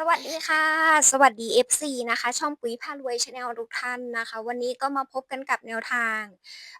สวัสดีค่ะ สวัสดี FC นะคะ ช่องปุ๋ยพารวยชาแนลทุกท่านนะคะ วันนี้ก็มาพบกันกับแนวทาง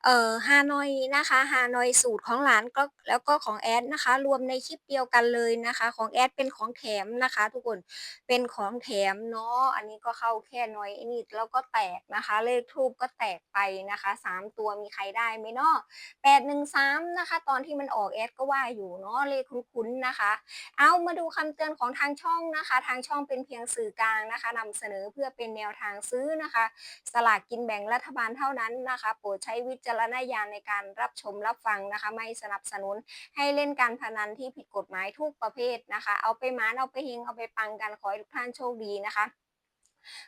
เอ่อฮานอยนะคะฮานอยสูตรของหลานก็แล้วก็ของแอดนะคะ รวมในคลิปเดียวกันเลยนะคะ ของแอดเป็นของแถมนะคะ ทุกคนเป็นของแถมเนาะอันนี้ก็เข้าแค่น้อยนิดแล้วก็แตกนะคะ เลขทูบก็แตกไปนะคะสามตัวมีใครได้ไหมเนาะแปดหนึ่งสามนะคะ ตอนที่มันออกแอดก็ว่าอยู่เนาะเลขคุ้นๆนะคะ เอามาดูคำเตือนของทางช่องนะคะทางช่องเป็นเพียงสื่อกลางนะคะนำเสนอเพื่อเป็นแนวทางซื้อนะคะ สลากกินแบ่งรัฐบาลเท่านั้นนะคะ โปรดใช้วิจารณญาณในการรับชมรับฟังนะคะ ไม่สนับสนุนให้เล่นการพนันที่ผิดกฎหมายทุกประเภทนะคะ เอาไปหมานเอาไปเฮงเอาไปปังกันขอให้ทุกท่านโชคดีนะคะ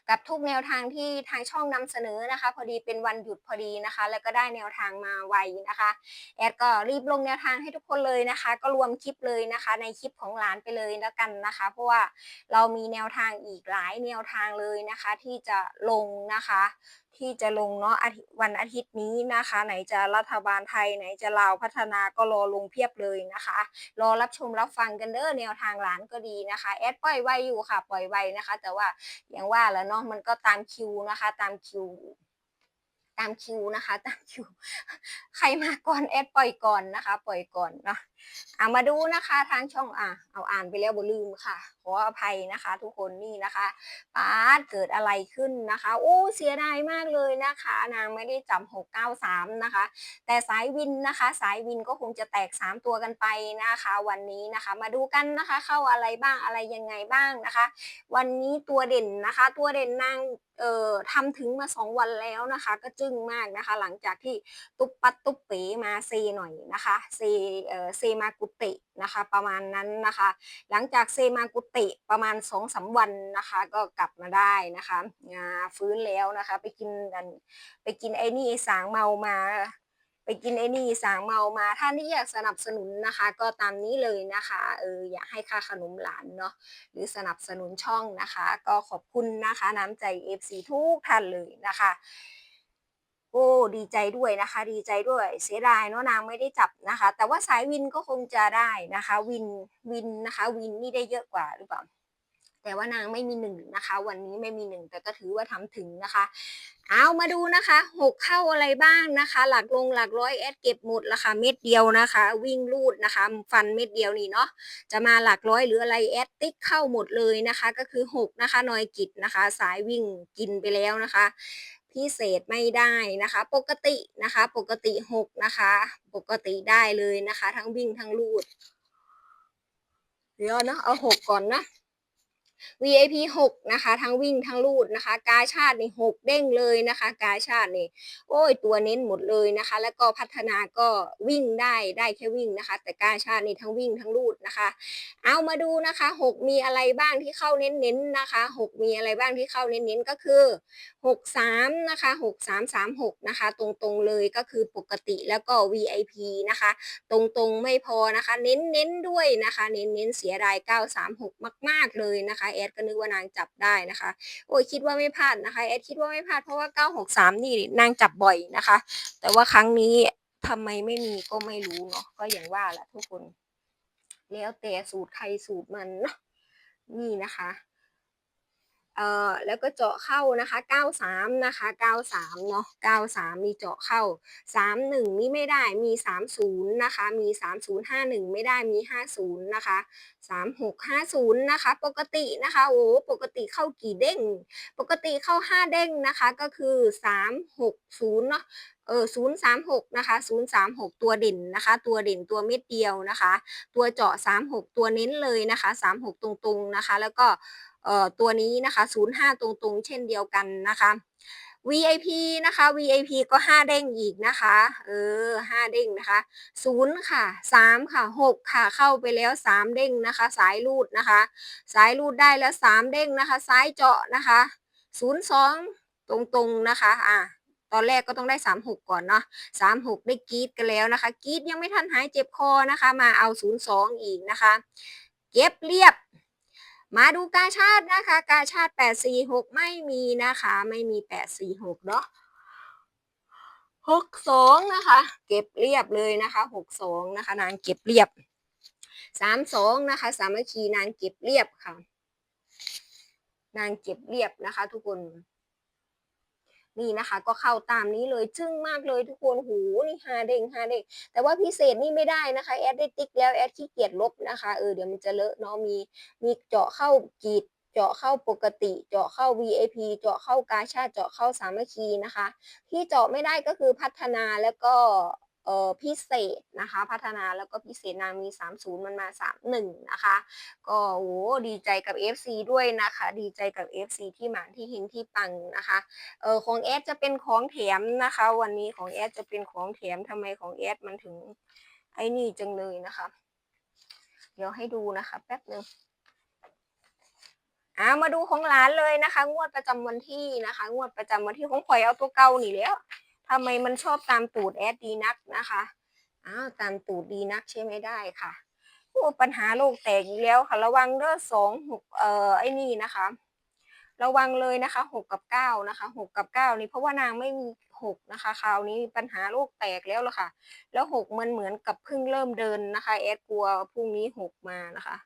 กับทุกแนวทางที่ทางช่องนำเสนอนะคะ พอดีเป็นวันหยุดพอดีนะคะ แล้วก็ได้แนวทางมาไวนะคะแอดก็รีบลงแนวทางให้ทุกคนเลยนะคะ ก็รวมคลิปเลยนะคะ ในคลิปของหลานไปเลยแล้วกันนะคะ เพราะว่าเรามีแนวทางอีกหลายแนวทางเลยนะคะ ที่จะลงนะคะ ที่จะลงเนาะวันอาทิตย์นี้นะคะ ไหนจะรัฐบาลไทยไหนจะลาวพัฒนาก็รอลงเพียบเลยนะคะ รอรับชมรับฟังกันเด้อแนวทางหลานก็ดีนะคะแอดปล่อยไวอยู่ค่ะ ปล่อยไวนะคะ แต่ว่าอย่างว่าแล้วเนาะมันก็ตามคิวนะคะ ตามคิวตามคิวนะคะ ตามคิว ใครมาก่อนแอดปล่อยก่อนนะคะ ปล่อยก่อนเนาะเอามาดูนะคะทางช่องอะเอาอ่านไปแล้วบ่ลืมค่ะ ออภัยนะคะ ทุกคนนี่นะคะป้าเกิดอะไรขึ้นนะคะโอ้เสียดายมากเลยนะคะ นางไม่ได้จำหกเก้าสามนะคะ แต่สายวินนะคะ สายวินก็คงจะแตก 3 ตัวกันไปนะคะ วันนี้นะคะ มาดูกันนะคะ เข้าอะไรบ้างอะไรยังไงบ้างนะคะ วันนี้ตัวเด่นนะคะ ตัวเด่นนางเอ่อทำถึงมา 2 วันแล้วนะคะ ก็จึ้งมากนะคะ หลังจากที่ตุ๊บปัดตุ๊บเป๋มาเซหน่อยนะคะเซเอ่อเซมากุตินะคะ ประมาณนั้นนะคะ หลังจากเซมากุติประมาณ2องสาวันนะคะ ก็กลับมาได้นะคะงาฟื้นแล้วนะคะ ไปกินกันไปกินไอ้นี่สางเมามา ไปกินไอ้นี่สางเมามาท่านี่อยากสนับสนุนนะคะ ก็ตามนี้เลยนะคะเอออยากให้ค่าขนมหลานเนาะหรือสนับสนุนช่องนะคะ ก็ขอบคุณนะคะ น้ำใจ FC ทุกท่านเลยนะคะ โอ้ดีใจด้วยนะคะ ดีใจด้วย เสียดายเนาะนางไม่ได้จับนะคะ แต่ว่าสายวินก็คงจะได้นะคะ วินวินนะคะ วินนี่ได้เยอะกว่าหรือเปล่าแต่ว่านางไม่มีหนึ่งนะคะ วันนี้ไม่มีหนึ่งแต่ก็ถือว่าทำถึงนะคะ เอามาดูนะคะหกเข้าอะไรบ้างนะคะ หลักลงหลักร้อยแอดเก็บหมดราคาเม็ดเดียวนะคะ วิ่งรูดนะคะ ฟันเม็ดเดียวนี่เนาะจะมาหลักร้อยหรืออะไรแอดติ๊กเข้าหมดเลยนะคะ ก็คือหกนะคะนอยกิจนะคะ สายวิ่งกินไปแล้วนะคะ พิเศษไม่ได้นะคะ ปกตินะคะ ปกติหกนะคะ ปกติได้เลยนะคะ ทั้งวิ่งทั้งรูด เดี๋ยวนะเอาหกก่อนนะ VIP 6 นะคะ ทั้งวิ่งทั้งลูดนะคะ กาชาตินี่6เด้งเลยนะคะ กาชาตินี่โอ้ยตัวเน้นหมดเลยนะคะ แล้วก็พัฒนาก็วิ่งได้ได้แค่วิ่งนะคะ แต่กาชาตินี่ทั้งวิ่งทั้งลูดนะคะ เอามาดูนะคะ 6 มีอะไรบ้างที่เข้าเน้นๆนะคะ 6 มีอะไรบ้างที่เข้าเน้นๆก็คือ 63 นะคะ 6336 นะคะ ตรงๆเลยก็คือปกติแล้วก็ VIP นะคะ ตรงๆไม่พอนะคะ เน้นๆด้วยนะคะ เน้นๆเสียดาย936 มาก ๆเลยนะคะแอดก็นึกว่านางจับได้นะคะ โอ้ยคิดว่าไม่พลาดนะคะแอดคิดว่าไม่พลาดเพราะว่า 963 นี่นางจับบ่อยนะคะ แต่ว่าครั้งนี้ทำไมไม่มีก็ไม่รู้เนาะก็อย่างว่าแหละทุกคน แล้วแต่สูตรใครสูตรมันเนาะนี่นะคะ เอ่อแล้วก็เจาะเข้านะคะ 93 นะคะ 93 เนาะ 93 มีเจาะเข้า 31 นี่ไม่ได้ มี 30 นะคะ มี 3051 ไม่ได้ มี 50 นะคะ 3650 นะคะ ปกตินะคะ โอ้ ปกติเข้ากี่เด้ง ปกติเข้า 5 เด้งนะคะ ก็คือ 360 เนาะ เออ036นะคะ036ตัวเด่นนะคะ ตัวเด่นตัวเม็ดเดียวนะคะ ตัวเจาะ36ตัวเน้นเลยนะคะ36ตรงๆนะคะ แล้วก็เอ่อตัวนี้นะคะ05ตรงๆ เช่นเดียวกันนะคะ VIP นะคะ VIP ก็ 5 เด้งอีกนะคะ เออ5เด้งนะคะ0ค่ะ 3 ค่ะ 6 ค่ะ เข้าไปแล้ว 3 เด้งนะคะ สายรูดนะคะ สายรูดได้แล้ว 3 เด้งนะคะ สายเจาะนะคะ 02 ตรงๆนะคะ อะ ตอนแรกก็ต้องได้ 36 ก่อนเนาะ36 ได้กรีดกันแล้วนะคะกรีดยังไม่ทันหายเจ็บคอนะคะ มาเอา 02 อีกนะคะ เก็บเรียบ มาดูกาชาตินะคะ กาชาติ 846 ไม่มีนะคะ ไม่มี 846 เนาะ62 นะคะ เก็บเรียบเลยนะคะ 62 นะคะ นางเก็บเรียบ 32 นะคะ สามัคคีนางเก็บเรียบค่ะ นางเก็บเรียบนะคะ ทุกคน นี่นะคะ ก็เข้าตามนี้เลยจึ้งมากเลยทุกคนหูนี่ฮาเด้งฮาเด้งแต่ว่าพิเศษนี่ไม่ได้นะคะแอดได้ติ๊กแล้วแอดขี้เกียจลบนะคะเออเดี๋ยวมันจะเลอะเนาะมีมีเจาะเข้ากีดเจาะเข้าปกติเจาะเข้า VIP เจาะเข้ากาชาติเจาะเข้าสามัคคีนะคะ ที่เจาะไม่ได้ก็คือพัฒนาแล้วก็ เอ่อพิเศษนะคะ พัฒนาแล้วก็พิเศษนางมี 30 มันมา 31 นะคะ ก็โอ้ดีใจกับ FC ด้วยนะคะ ดีใจกับ FC ที่หมานที่หิงที่ปังนะคะเออของแอดจะเป็นของแถมนะคะ วันนี้ของแอดจะเป็นของแถมทำไมของแอดมันถึงไอ้นี่จังเลยนะคะ เดี๋ยวให้ดูนะคะ แป๊บหนึ่งอ่ามาดูของร้านเลยนะคะ งวดประจำวันที่นะคะ งวดประจำวันที่ของข่อยเอาตัวเก่านี่แล้ว ทำไมมันชอบตามตูดแอดดีนักนะคะอ้าวตามตูดดีนักใช่ไม่ได้ค่ะโอ้ปัญหาโลกแตกอีกแล้วค่ะ ระวังเด้อสองหกเอ่อไอ้นี่นะคะ ระวังเลยนะคะหกกับเก้านะคะหกกับเก้านี่เพราะว่านางไม่มีหกนะคะคราวนี้ปัญหาโลกแตกแล้วละค่ะ แล้วหกมันเหมือนกับเพิ่งเริ่มเดินนะคะแอดกลัวพรุ่งนี้หกมานะคะ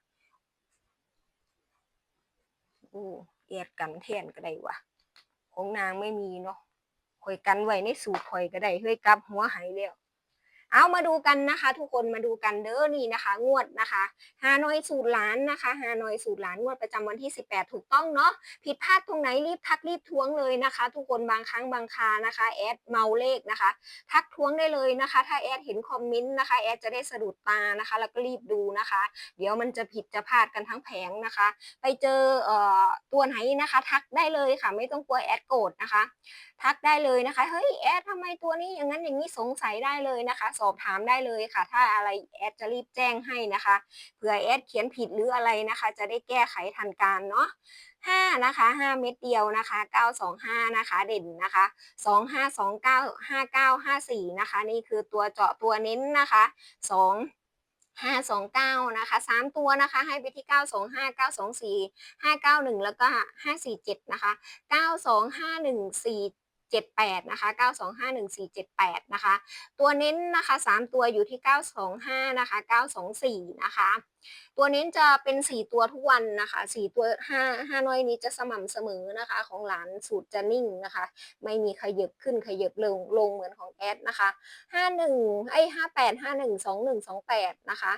โอ้แอดกันแทนก็ได้วะของนางไม่มีเนาะ ข่อยกันไว้ในสูตรข่อยก็ได้เฮ้ยกลับหัวหายแล้ว เอามาดูกันนะคะ ทุกคนมาดูกันเด้อนี่นะคะ งวดนะคะฮานอยสูตรล้านนะคะฮานอยสูตรล้านงวดประจำวันที่ 18 ถูกต้องเนาะผิดพลาดตรงไหนรีบทักรีบท้วงเลยนะคะ ทุกคนบางครั้งบางคานะคะแอดเมาเลขนะคะ ทักท้วงได้เลยนะคะ ถ้าแอดเห็นคอมเมนต์นะคะแอดจะได้สะดุดตานะคะ แล้วก็รีบดูนะคะ เดี๋ยวมันจะผิดจะพลาดกันทั้งแผงนะคะ ไปเจอเอ่อตัวไหนนะคะ ทักได้เลยค่ะ ไม่ต้องกลัวแอดโกรธนะคะ ทักได้เลยนะคะเฮ้ยแอดทำไมตัวนี้อย่างนั้นอย่างนี้สงสัยได้เลยนะคะสอบถามได้เลยค่ะ ถ้าอะไรแอดจะรีบแจ้งให้นะคะเผื่อแอดเขียนผิดหรืออะไรนะคะ จะได้แก้ไขทันการเนาะ5นะคะ5 เม็ดเดียวนะคะ 925 นะคะ เด่นนะคะ 2529 5954 นะคะ นี่คือตัวเจาะตัวเน้นนะคะ 2 529 นะคะ 3 ตัวนะคะ ให้ไปที่ 925 924 591 แล้วก็ 547 นะคะ 9251 4 78นะคะ9251478นะคะ ตัวเน้นนะคะ 3 ตัวอยู่ที่ 925นะคะ924นะคะ ตัวเน้นจะเป็น 4 ตัวทุกวันนะคะ 4 ตัว5 5น้อยนี้จะสม่ำเสมอนะคะ ของหลานสูตรจะนิ่งนะคะ ไม่มีขยับขึ้นขยับลงลงเหมือนของแอดนะคะ51ไอ้58 51 21 28นะคะ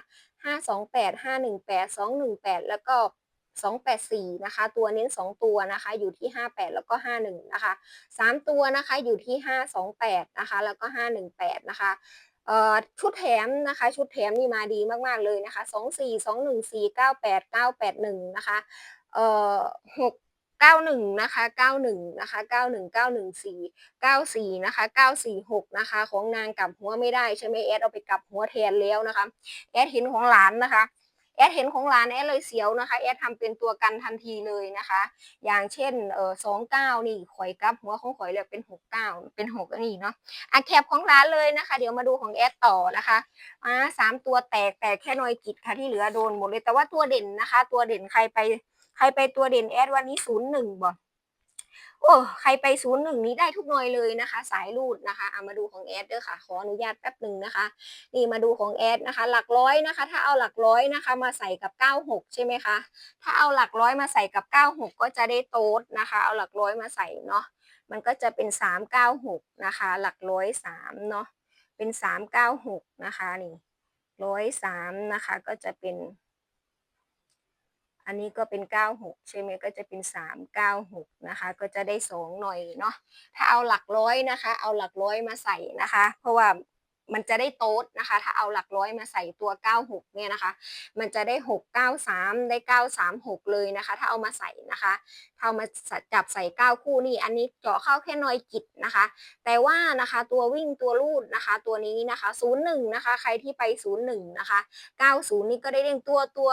528 518 218 แล้วก็ 284 นะคะ ตัวเน้น 2 ตัวนะคะ อยู่ที่ 58 แล้วก็ 51 นะคะ 3 ตัวนะคะอยู่ที่ 528 นะคะ แล้วก็ 518 นะคะชุดแถมนะคะชุดแถมนี่มาดีมาก ๆ เลยนะคะ 24 214 98 981 นะคะเอ่อ6 91 นะคะ 91 นะคะ 91 914 94 นะคะ 946 นะคะ ของนางกลับหัวไม่ได้ใช่ไหมแอดเอาไปกลับหัวแทนแล้วนะคะ แอดเห็นของหลานนะคะ แอดเห็นของร้านแอดเลยเสียวนะคะแอดทำเป็นตัวกันทันทีเลยนะคะ อย่างเช่นเออสองเก้านี่ข่อยกับหัวของข่อยเลยเป็นหกเก้าเป็นหกนี่เนาะอะแคบของร้านเลยนะคะ เดี๋ยวมาดูของแอดต่อนะคะอ่าสามตัวแตกแตกแค่น้อยกิจค่ะที่เหลือโดนหมดเลยแต่ว่าตัวเด่นนะคะ ตัวเด่นใครไปใครไปตัวเด่นแอดวันนี้ศูนย์หนึ่งบ่ โอ้ใครไปศูนย์หนึ่งนี้ได้ทุกหน่อยเลยนะคะ สายรูดนะคะเอามาดูของแอดเด้อค่ะ ขออนุญาตแป๊บหนึ่งนะคะ นี่มาดูของแอดนะคะ หลักร้อยนะคะ ถ้าเอาหลักร้อยนะคะ มาใส่กับ 96 ใช่ไหมคะ ถ้าเอาหลักร้อยมาใส่กับ 96 ก็จะได้โต๊ดนะคะ เอาหลักร้อยมาใส่เนาะมันก็จะเป็น 396 นะคะ หลักร้อยสามเนาะเป็น 396 นะคะนี่ร้อยสามนะคะก็จะเป็น อันนี้ก็เป็น 96 ใช่ไหมก็จะเป็น 396 นะคะ ก็จะได้ 2 หน่อยเนาะถ้าเอาหลักร้อยนะคะ เอาหลักร้อยมาใส่นะคะ เพราะว่า มันจะได้โต๊ดนะคะ ถ้าเอาหลักร้อยมาใส่ตัว 96 เนี่ยนะคะ มันจะได้ 693 ได้ 936 เลยนะคะ ถ้าเอามาใส่นะคะถ้าเอามาจับใส่ 9 คู่นี่ อันนี้เจาะเข้าแค่น้อยจิตนะคะ แต่ว่านะคะตัววิ่งตัวรูดนะคะ ตัวนี้นะคะ 01 นะคะ ใครที่ไป 01 นะคะ 90 นี่ก็ได้เร่งตัวตัว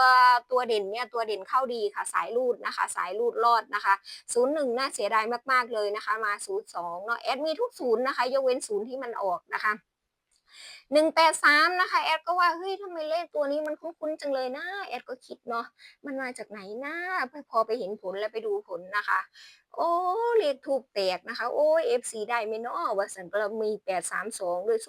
ตัวเด่นเนี่ยตัวเด่นเข้าดีค่ะ สายรูดนะคะ สายรูดรอดนะคะ 01 น่าเสียดายมากๆเลยนะคะ มา 02 เนาะแอดมีทุกศูนย์นะคะ ยกเว้นศูนย์ที่มันออกนะคะ 183นะคะ แอดก็ว่าเฮ้ยทำไมเลขตัวนี้มันคุ้นๆจังเลยนะ แอดก็คิดเนาะมันมาจากไหนนะพอไปเห็นผลแล้วไปดูผลนะคะ โอ้เลขทูปแตกนะคะ โอ้ย FC ได้ไหมเนาะว่าสันก็มี832ด้วย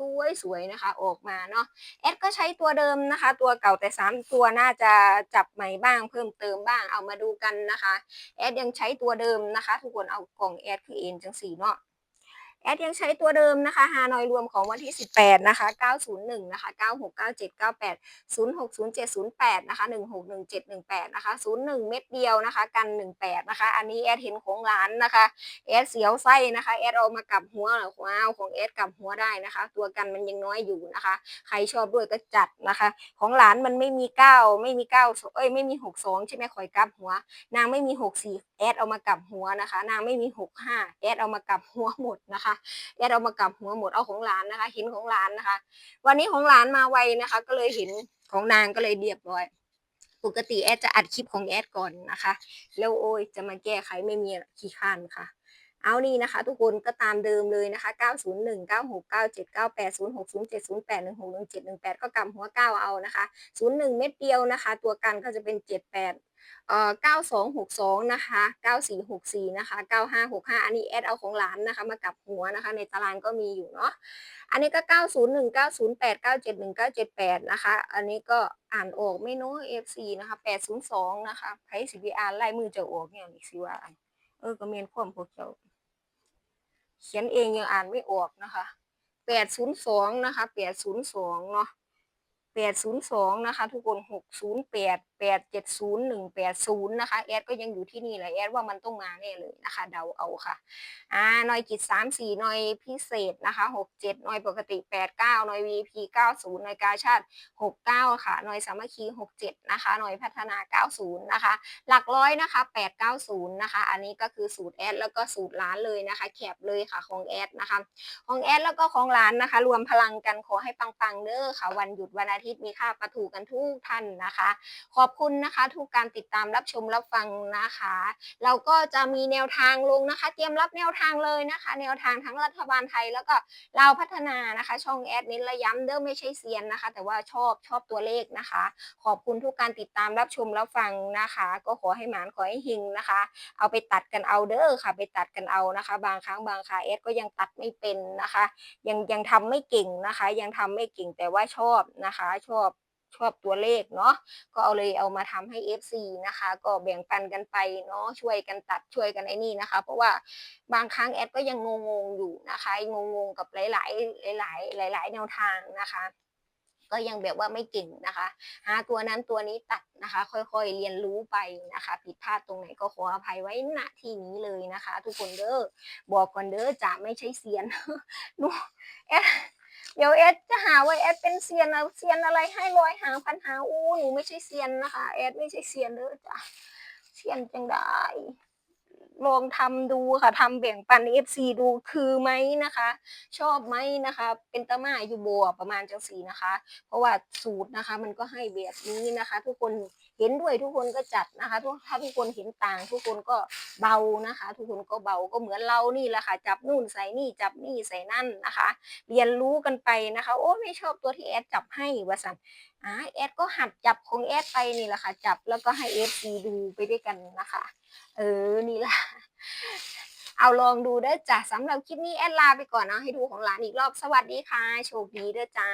สวยๆนะคะ ออกมาเนาะแอดก็ใช้ตัวเดิมนะคะ ตัวเก่าแต่3ตัวน่าจะจับใหม่บ้างเพิ่มเติมบ้างเอามาดูกันนะคะ แอดยังใช้ตัวเดิมนะคะ ทุกคนเอากล่องแอดคือเอ็นจังสี่เนาะ แอดยังใช้ตัวเดิมนะคะฮานอยรวมของวันที่ 18 นะคะ 901 นะคะ 969798 060708 นะคะ 161718 นะคะ 01 เม็ดเดียวนะคะ กัน 18 นะคะ อันนี้แอดเห็นของร้านนะคะแอดเสียวไส้นะคะแอดเอามากลับหัวหรือว้าวของแอดกลับหัวได้นะคะ ตัวกันมันยังน้อยอยู่นะคะ ใครชอบด้วยก็จัดนะคะ ของหลานมันไม่มี 9 ไม่มี 9 เอ้ย ไม่มี 62 ใช่ไหมคอยกลับหัว นางไม่มี 64 แอดเอามากลับหัวนะคะ นางไม่มี 65 แอดเอามากลับหัวหมดนะคะแอดเอามากลับหัวหมดเอาของหลานนะคะ เห็นของหลานนะคะ วันนี้ของหลานมาไวนะคะ ก็เลยเห็นของนางก็เลยเรียบร้อย ปกติแอดจะอัดคลิปของแอดก่อนนะคะ แล้วโอ้ยจะมาแก้ไขไม่มีขี้ข้านค่ะเอานี่นะคะ ทุกคนก็ตามเดิมเลยนะคะ 901 96 97 98 06 07 08 16 17 18 ก็กำหัว 9 เอานะคะ 01 เม็ดเดียวนะคะ ตัวกันก็จะเป็น 78 เอ่อ9262 นะคะ 9464 นะคะ 9565 อันนี้แอดเอาของหลานนะคะ มากับหัวนะคะ ในตารางก็มีอยู่เนาะ อันนี้ก็ 901 908 971 978 นะคะ อันนี้ก็อ่านออกไม่น้อย FC นะคะ 802 นะคะไพ่สิบอ่านลายมือจะออกเนี่ยนี่สิว่าเออ ก็เมนความพวกเจ้าเขียนเองยังอ่านไม่ออกนะคะ 802 นะคะ 802 เนาะ802 นะคะ ทุกคน 608 870 180นย์หนึ่งแปดศูนย์นะคะแอดก็ยังอยู่ที่นี่แหละแอดว่ามันต้องมาแน่เลยนะคะเดาเอาค่ะอ่าหน่อยกิจ3 4หน่อยพิเศษนะคะ67หน่อยปกติ89หน่อย VP 90หน่อยกาชาติ69ค่ะหน่อยสามัคคี67นะคะหน่อยพัฒนา90นย์นะคะหลักร้อยนะคะ890นะคะอันนี้ก็คือสูตรแอดแล้วก็สูตรร้านเลยนะคะแคบเลยค่ะของแอดนะคะของแอดแล้วก็ของร้านนะคะ รวมพลังกันขอให้ปังๆเด้อค่ะ วันหยุดวันอาทิตย์มีค่าประถูกันทุกท่านนะคะ ขอบคุณนะคะ ทุกการติดตามรับชมรับฟังนะคะ เราก็จะมีแนวทางลงนะคะ เตรียมรับแนวทางเลยนะคะ แนวทางทั้งรัฐบาลไทยแล้วก็เราพัฒนานะคะ ช่องแอดนิดระย้ำเด้อไม่ใช่เซียนนะคะ แต่ว่าชอบชอบตัวเลขนะคะ ขอบคุณทุกการติดตามรับชมรับฟังนะคะ ก็ขอให้หมานขอให้หิงนะคะ เอาไปตัดกันเอาเด้อค่ะ ไปตัดกันเอานะคะ บางครั้งบางคราแอดก็ยังตัดไม่เป็นนะคะ ยังยังทำไม่เก่งนะคะ ยังทำไม่เก่งแต่ว่าชอบนะคะ ชอบ ชอบตัวเลขเนาะก็เอาเลยเอามาทำให้ FC นะคะ ก็แบ่งปันกันไปเนาะช่วยกันตัดช่วยกันไอ้นี่นะคะ เพราะว่าบางครั้งแอดก็ยังงงๆอยู่นะคะงงๆกับหลายๆหลายๆหลาย ๆ แนวทางนะคะก็ยังแบบว่าไม่เก่งนะคะ หาตัวนั้นตัวนี้ตัดนะคะ ค่อยๆเรียนรู้ไปนะคะผิดพลาดตรงไหนก็ขออภัยไว้ณที่นี้เลยนะคะ ทุกคนเด้อบอกก่อนเด้อจะไม่ใช่เซียนหนูเอส เดี๋ยวเอสจะหาว่าเอสเป็นเซียนเอาเซียนอะไรให้ร้อยหางพันหางอู้หนูไม่ใช่เซียนนะคะเอสไม่ใช่เซียนเด้อจ้ะเซียนจังได้ลองทำดูค่ะทำแบ่งปัน FC ดูคือไหมนะคะ ชอบไหมนะคะ เป็นตะมาอยู่บัวประมาณจังสีนะคะ เพราะว่าสูตรนะคะ มันก็ให้แบบนี้นะคะ ทุกคน เห็นด้วยทุกคนก็จัดนะคะทุกถ้าทุกคนเห็นต่าง ทุกคนก็เบานะคะ ทุกคนก็เบาก็เหมือนเรานี่แหละค่ะจับนู่นใส่นี่จับนี่ใส่นั่นนะคะ เรียนรู้กันไปนะคะ โอ้ไม่ชอบตัวที่แอดจับให้วะสันอ่าแอดก็หัดจับของแอดไปนี่แหละค่ะ จับแล้วก็ให้เอฟซีดูไปด้วยกันนะคะ เออนี่แหละเอาลองดูเด้อจ้ะสำหรับคลิปนี้แอดลาไปก่อนเนาะให้ดูของหลานอีกรอบสวัสดีค่ะ โชคดีเด้อจ้า